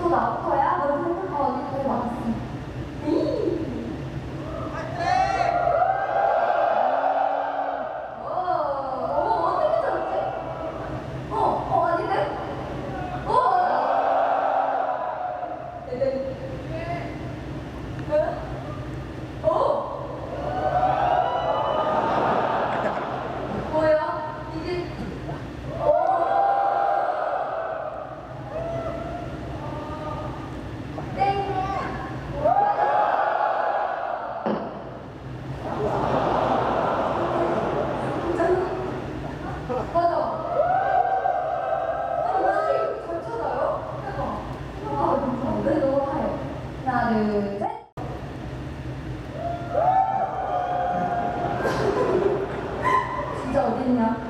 또 나올 거야? 너는 또 어디 또 왔어? 둘, 셋. 진짜 어딨냐?